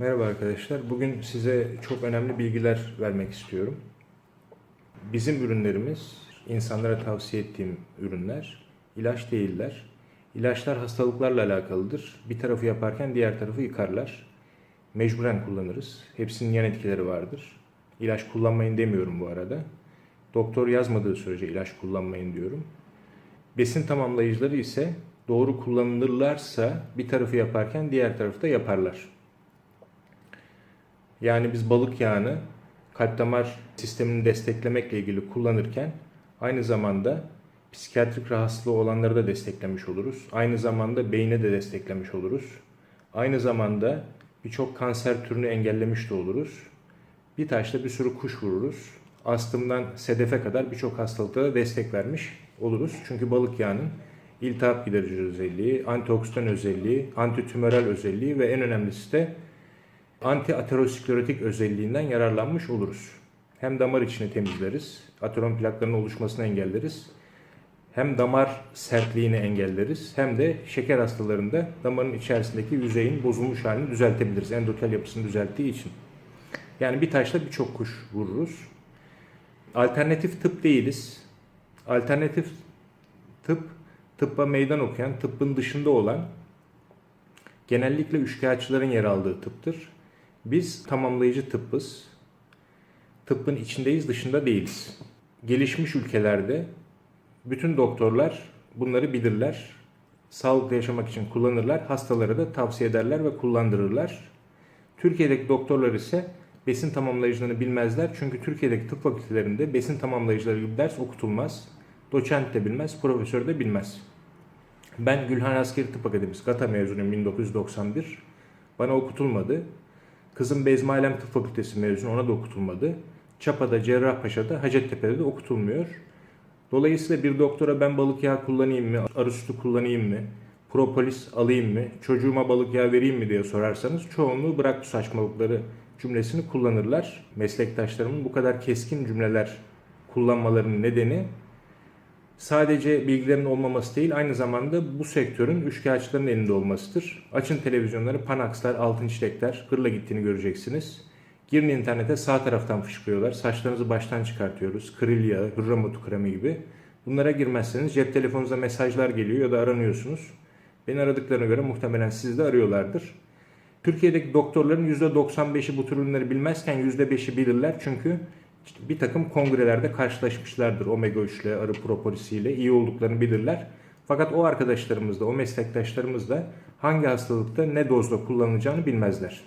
Merhaba arkadaşlar. Bugün size çok önemli bilgiler vermek istiyorum. Bizim ürünlerimiz, insanlara tavsiye ettiğim ürünler, ilaç değiller. İlaçlar hastalıklarla alakalıdır. Bir tarafı yaparken diğer tarafı yıkarlar. Mecburen kullanırız. Hepsinin yan etkileri vardır. İlaç kullanmayın demiyorum bu arada. Doktor yazmadığı sürece ilaç kullanmayın diyorum. Besin tamamlayıcıları ise doğru kullanılırlarsa bir tarafı yaparken diğer tarafı da yaparlar. Yani biz balık yağını kalp damar sistemini desteklemekle ilgili kullanırken aynı zamanda psikiyatrik rahatsızlığı olanları da desteklemiş oluruz. Aynı zamanda beyne de desteklemiş oluruz. Aynı zamanda birçok kanser türünü engellemiş de oluruz. Bir taşla bir sürü kuş vururuz. Astımdan sedefe kadar birçok hastalıklara destek vermiş oluruz. Çünkü balık yağının iltihap giderici özelliği, antioksidan özelliği, antitümöral özelliği ve en önemlisi de anti-aterosklerotik özelliğinden yararlanmış oluruz. Hem damar içini temizleriz, aterom plaklarının oluşmasını engelleriz. Hem damar sertliğini engelleriz hem de şeker hastalarında damarın içerisindeki yüzeyin bozulmuş halini düzeltebiliriz. Endotel yapısını düzelttiği için. Yani bir taşla birçok kuş vururuz. Alternatif tıp değiliz. Alternatif tıp, tıbba meydan okuyan, tıbbın dışında olan genellikle üçkağıtçıların yer aldığı tıptır. Biz tamamlayıcı tıbbız. Tıbbın içindeyiz, dışında değiliz. Gelişmiş ülkelerde bütün doktorlar bunları bilirler. Sağlıklı yaşamak için kullanırlar. Hastalara da tavsiye ederler ve kullandırırlar. Türkiye'deki doktorlar ise besin tamamlayıcılarını bilmezler. Çünkü Türkiye'deki tıp fakültelerinde besin tamamlayıcıları gibi ders okutulmaz. Doçent de bilmez, profesör de bilmez. Ben Gülhan Askeri Tıp Akademisi GATA mezunuyum 1991. Bana okutulmadı. Kızım Bezmi Alem Tıp Fakültesi mezunu ona da okutulmadı. Çapa'da, Cerrahpaşa'da, Hacettepe'de de okutulmuyor. Dolayısıyla bir doktora ben balık yağı kullanayım mı, arı sütü kullanayım mı, propolis alayım mı, çocuğuma balık yağı vereyim mi diye sorarsanız çoğunluğu bırak bu saçmalıkları cümlesini kullanırlar. Meslektaşlarımın bu kadar keskin cümleler kullanmalarının nedeni sadece bilgilerin olmaması değil aynı zamanda bu sektörün üçkağıtçıların elinde olmasıdır. Açın televizyonları Panax'lar, Altın Çilekler gırla gittiğini göreceksiniz. Girin internete sağ taraftan fışkırıyorlar. Saçlarınızı baştan çıkartıyoruz. Kril yağı, hürrem otu kremi gibi. Bunlara girmezseniz cep telefonunuza mesajlar geliyor ya da aranıyorsunuz. Beni aradıklarına göre muhtemelen sizi de arıyorlardır. Türkiye'deki doktorların %95'i bu tür ürünleri bilmezken %5'i bilirler. Çünkü işte bir takım kongrelerde karşılaşmışlardır omega 3 ile, arı propolisiyle iyi olduklarını bilirler. Fakat o arkadaşlarımız da, o meslektaşlarımız da hangi hastalıkta ne dozda kullanılacağını bilmezler.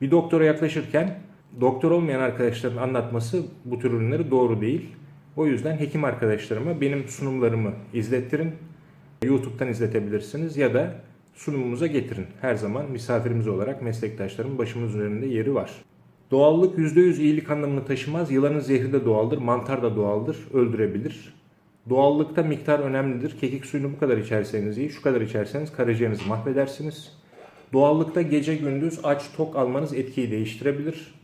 Bir doktora yaklaşırken doktor olmayan arkadaşların anlatması bu tür ürünleri doğru değil. O yüzden hekim arkadaşlarıma benim sunumlarımı izlettirin. YouTube'dan izletebilirsiniz ya da sunumumuza getirin. Her zaman misafirimiz olarak meslektaşlarımın başımız üzerinde yeri var. Doğallık %100 iyilik anlamını taşımaz. Yılanın zehri de doğaldır, mantar da doğaldır, öldürebilir. Doğallıkta miktar önemlidir. Kekik suyunu bu kadar içerseniz iyi, şu kadar içerseniz karaciğerinizi mahvedersiniz. Doğallıkta gece gündüz aç tok almanız etkiyi değiştirebilir.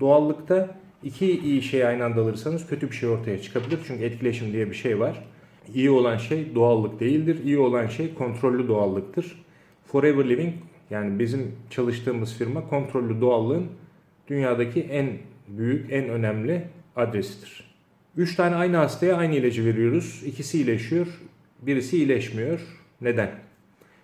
Doğallıkta iki iyi şeyi aynı anda alırsanız kötü bir şey ortaya çıkabilir. Çünkü etkileşim diye bir şey var. İyi olan şey doğallık değildir. İyi olan şey kontrollü doğallıktır. Forever Living yani bizim çalıştığımız firma kontrollü doğallığın dünyadaki en büyük, en önemli adresidir. 3 tane aynı hastaya aynı ilacı veriyoruz. İkisi iyileşiyor, birisi iyileşmiyor. Neden?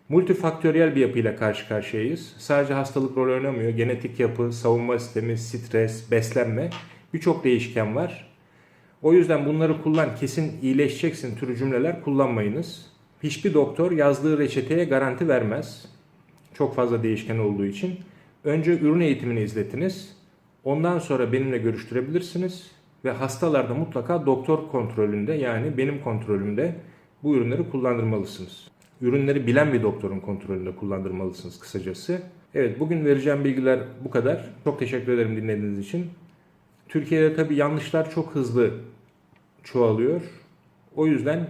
Multifaktöriyel bir yapıyla karşı karşıyayız. Sadece hastalık rol oynamıyor. Genetik yapı, savunma sistemi, stres, beslenme birçok değişken var. O yüzden bunları kullan kesin iyileşeceksin türü cümleler kullanmayınız. Hiçbir doktor yazdığı reçeteye garanti vermez. Çok fazla değişken olduğu için. Önce ürün eğitimini izletiniz. Ondan sonra benimle görüştürebilirsiniz. Ve hastalarda mutlaka doktor kontrolünde yani benim kontrolümde bu ürünleri kullandırmalısınız. Ürünleri bilen bir doktorun kontrolünde kullandırmalısınız kısacası. Evet bugün vereceğim bilgiler bu kadar. Çok teşekkür ederim dinlediğiniz için. Türkiye'de tabi yanlışlar çok hızlı çoğalıyor. O yüzden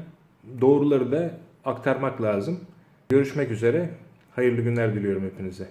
doğruları da aktarmak lazım. Görüşmek üzere. Hayırlı günler diliyorum hepinize.